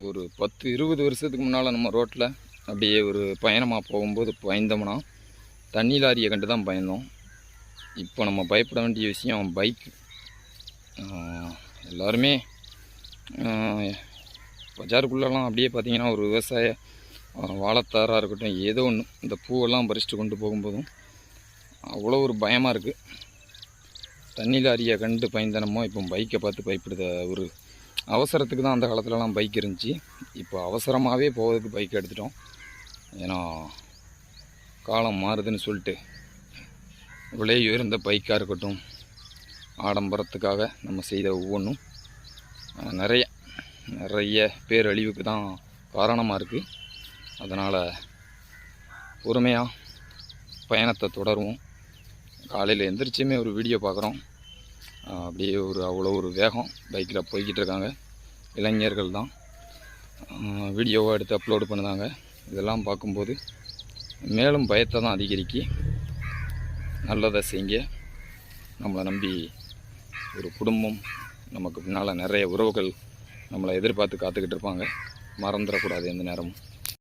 ஒரு பத்து இருபது வருஷத்துக்கு முன்னால் நம்ம ரோட்டில் அப்படியே ஒரு பயணமாக போகும்போது பயந்தோம்னா தண்ணி லாரியை கண்டு தான் பயந்தோம். இப்போ நம்ம பயப்பட வேண்டிய விஷயம் பைக் எல்லாருமே பஜாருக்குள்ளெல்லாம் அப்படியே பார்த்தீங்கன்னா ஒரு விவசாய வாழைத்தாராக இருக்கட்டும் ஏதோ ஒன்று இந்த பூவெல்லாம் பறிச்சுட்டு கொண்டு போகும்போதும் அவ்வளோ ஒரு பயமாக இருக்குது தண்ணி லாரியை கண்டு பயந்தனமோ இப்போ பைக்கை பார்த்து பயப்படுத ஒரு அவசரத்துக்கு தான் அந்த காலத்துலலாம் பைக் இருந்துச்சு. இப்போ அவசரமாகவே போகிறதுக்கு பைக் எடுத்துட்டோம். ஏன்னா காலம் மாறுதுன்னு சொல்லிட்டு விலை உயர்ந்த பைக்காக இருக்கட்டும் ஆடம்பரத்துக்காக நம்ம செய்த ஒவ்வொன்றும் நிறைய நிறைய பேரழிவுக்கு தான் காரணமாக இருக்குது அதனால் பொறுமையாக பயணத்தை தொடருவோம். காலையில் எந்திரிச்சுமே ஒரு வீடியோ பார்க்குறோம் அப்படியே ஒரு அவ்வளோ ஒரு வேகம் பைக்கில் போய்கிட்டு இருக்காங்க இளைஞர்கள் தான் வீடியோவை எடுத்து அப்லோடு பண்ணுதாங்க இதெல்லாம் பார்க்கும்போது மேலும் பயத்தை தான் அதிகரிக்கி நல்லதை செய்யுங்க நம்மளை நம்பி ஒரு குடும்பம் நமக்கு பின்னால் நிறைய உறவுகள் நம்மளை எதிர்பார்த்து காத்துக்கிட்டு இருப்பாங்க. மறந்துடக்கூடாது எந்த நேரமும்.